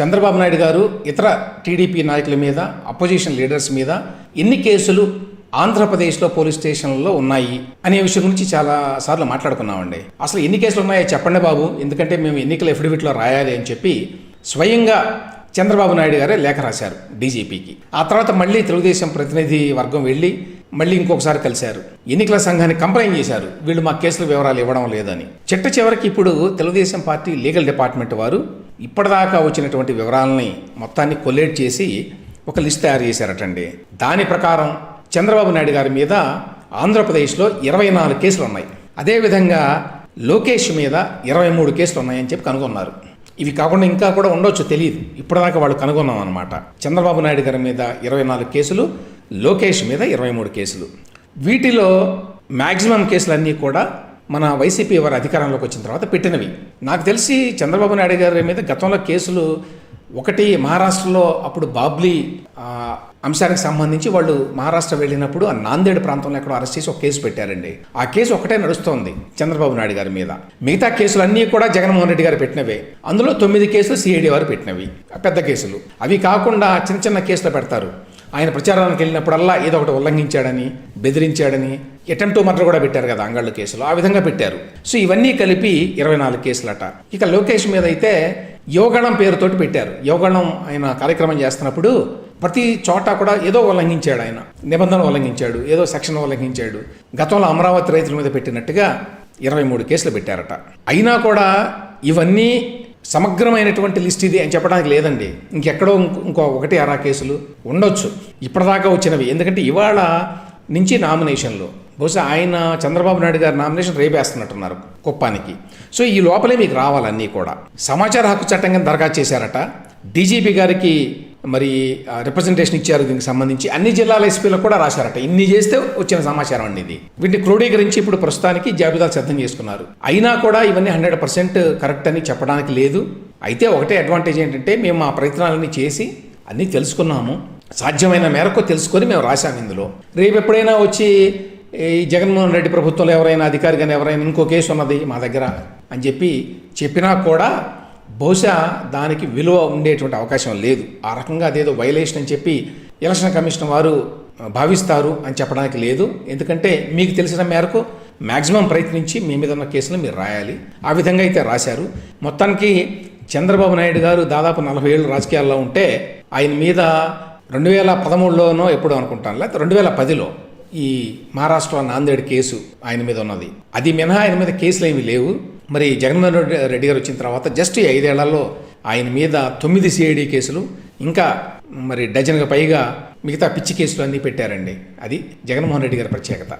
చంద్రబాబు నాయుడు గారు ఇతర టీడీపీ నాయకుల మీద అపోజిషన్ లీడర్స్ మీద ఎన్ని కేసులు ఆంధ్రప్రదేశ్లో పోలీస్ స్టేషన్లలో ఉన్నాయి అనే విషయం గురించి చాలా సార్లు మాట్లాడుకున్నామండి. అసలు ఎన్ని కేసులు ఉన్నాయో చెప్పండి బాబు ఎందుకంటే మేము ఎన్నికల ఎఫిడవిట్లో రాయాలి అని చెప్పి స్వయంగా చంద్రబాబు నాయుడు గారే లేఖ రాశారు డీజీపీకి. ఆ తర్వాత మళ్ళీ తెలుగుదేశం ప్రతినిధి వర్గం వెళ్ళి మళ్ళీ ఇంకొకసారి కలిశారు. ఎన్నికల సంఘానికి కంప్లైంట్ చేశారు. వీళ్ళు మా కేసుల వివరాలు ఇవ్వడం లేదని. చిట్ట చివరికి ఇప్పుడు తెలుగుదేశం పార్టీ లీగల్ డిపార్ట్మెంట్ వారు ఇప్పటిదాకా వచ్చినటువంటి వివరాలని మొత్తాన్ని కొలేట్ చేసి ఒక లిస్ట్ తయారు చేశారటండి. దాని ప్రకారం చంద్రబాబు నాయుడు గారి మీద ఆంధ్రప్రదేశ్లో ఇరవై నాలుగు కేసులు ఉన్నాయి. అదేవిధంగా లోకేష్ మీద ఇరవై మూడు కేసులు ఉన్నాయని చెప్పి కనుగొన్నారు. ఇవి కాకుండా ఇంకా కూడా ఉండొచ్చు తెలియదు ఇప్పటిదాకా వాళ్ళు కనుగొన్నాం అనమాట చంద్రబాబు నాయుడు గారి మీద ఇరవై నాలుగు కేసులు లోకేష్ మీద ఇరవై మూడు కేసులు. వీటిలో మ్యాక్సిమం కేసులన్నీ కూడా మన వైసీపీ వారు అధికారంలోకి వచ్చిన తర్వాత పెట్టినవి. నాకు తెలిసి చంద్రబాబు నాయుడు గారి మీద గతంలో కేసులు ఒకటి మహారాష్ట్రలో అప్పుడు బాబ్లీ అంశానికి సంబంధించి వాళ్ళు మహారాష్ట్ర వెళ్ళినప్పుడు ఆ నాందేడ్ ప్రాంతంలో ఎక్కడో అరెస్ట్ చేసి ఒక కేసు పెట్టారండి. ఆ కేసు ఒకటే నడుస్తోంది చంద్రబాబు నాయుడు గారి మీద. మిగతా కేసులన్నీ కూడా జగన్మోహన్ రెడ్డి గారు పెట్టినవే. అందులో తొమ్మిది కేసులు సిఐడి వారు పెట్టినవి. పెద్ద కేసులు. అవి కాకుండా చిన్న చిన్న కేసులు పెడతారు. ఆయన ప్రచారానికి వెళ్ళినప్పుడల్లా ఏదో ఒకటి ఉల్లంఘించాడని బెదిరించాడని అటెంప్ట్ మర్డర్ కూడా పెట్టారు కదా అంగళ్ళు కేసులో. ఆ విధంగా పెట్టారు. సో ఇవన్నీ కలిపి ఇరవై నాలుగు కేసులట. ఇక లోకేష్ మీద అయితే యోగణం పేరుతోటి పెట్టారు. యోగణం ఆయన కార్యక్రమం చేస్తున్నప్పుడు ప్రతి చోట కూడా ఏదో ఉల్లంఘించాడు ఆయన. నిబంధన ఉల్లంఘించాడు ఏదో సెక్షన్ ఉల్లంఘించాడు. గతంలో అమరావతి రైతుల మీద పెట్టినట్టుగా ఇరవై మూడు కేసులు పెట్టారట. అయినా కూడా ఇవన్నీ సమగ్రమైనటువంటి లిస్ట్ ఇది అని చెప్పడానికి లేదండి. ఇంకెక్కడో ఇంకో- ఇంకో ఒకటి అరా కేసులు ఉండొచ్చు. ఇప్పటిదాకా వచ్చినవి. ఎందుకంటే ఇవాళ నుంచి నామినేషన్లు. బహుశా ఆయన చంద్రబాబు నాయుడు గారి నామినేషన్ రేపేస్తున్నట్టున్నారు కుప్పానికి. సో ఈ లోపలే మీకు రావాలన్నీ కూడా. సమాచార హక్కు చట్టం కింద దరఖాస్తు చేశారట. డీజీపీ గారికి మరి రిప్రజెంటేషన్ ఇచ్చారు దీనికి సంబంధించి. అన్ని జిల్లాల ఎస్పీలకు కూడా రాశారట. ఇన్ని చేస్తే వచ్చిన సమాచారం అండి ఇది. వీటిని క్రోడీకరించి ఇప్పుడు ప్రస్తుతానికి జాబితాలు సిద్ధం చేసుకున్నారు. అయినా కూడా ఇవన్నీ హండ్రెడ్ పర్సెంట్ కరెక్ట్ అని చెప్పడానికి లేదు. అయితే ఒకటే అడ్వాంటేజ్ ఏంటంటే మేము మా ప్రయత్నాలన్నీ చేసి అన్నీ తెలుసుకున్నాము. సాధ్యమైన మేరకు తెలుసుకొని మేము రాశాము ఇందులో. రేపు ఎప్పుడైనా వచ్చి ఈ జగన్మోహన్ రెడ్డి ప్రభుత్వంలో ఎవరైనా అధికారి కానీ ఎవరైనా ఇంకో కేసు ఉన్నది మా దగ్గర అని చెప్పి చెప్పినా కూడా బహుశా దానికి విలువ ఉండేటువంటి అవకాశం లేదు. ఆ రకంగా అదేదో వైలేషన్ అని చెప్పి ఎలక్షన్ కమిషన్ వారు భావిస్తారు అని చెప్పడానికి లేదు. ఎందుకంటే మీకు తెలిసిన మేరకు మ్యాక్సిమం ప్రయత్నించి మీ మీద ఉన్న కేసులు మీరు రాయాలి. ఆ విధంగా అయితే రాశారు. మొత్తానికి చంద్రబాబు నాయుడు గారు దాదాపు నలభై ఏళ్ళు రాజకీయాల్లో ఉంటే ఆయన మీద రెండు వేల పదమూడులోనో ఎప్పుడో అనుకుంటాను లేకపోతే రెండు వేల పదిలో ఈ మహారాష్ట్ర నాందేడ్ కేసు ఆయన మీద ఉన్నది. అది మినహా ఆయన మీద కేసులు ఏమీ లేవు. మరి జగన్మోహన్ రెడ్డి రెడ్డి గారు వచ్చిన తర్వాత జస్ట్ ఈ ఐదేళ్ళలో ఆయన మీద తొమ్మిది సిఐడి కేసులు ఇంకా మరి డజన్కు పైగా మిగతా పిచ్చి కేసులు అన్నీ పెట్టారండి. అది జగన్మోహన్ రెడ్డి గారి ప్రత్యేకత.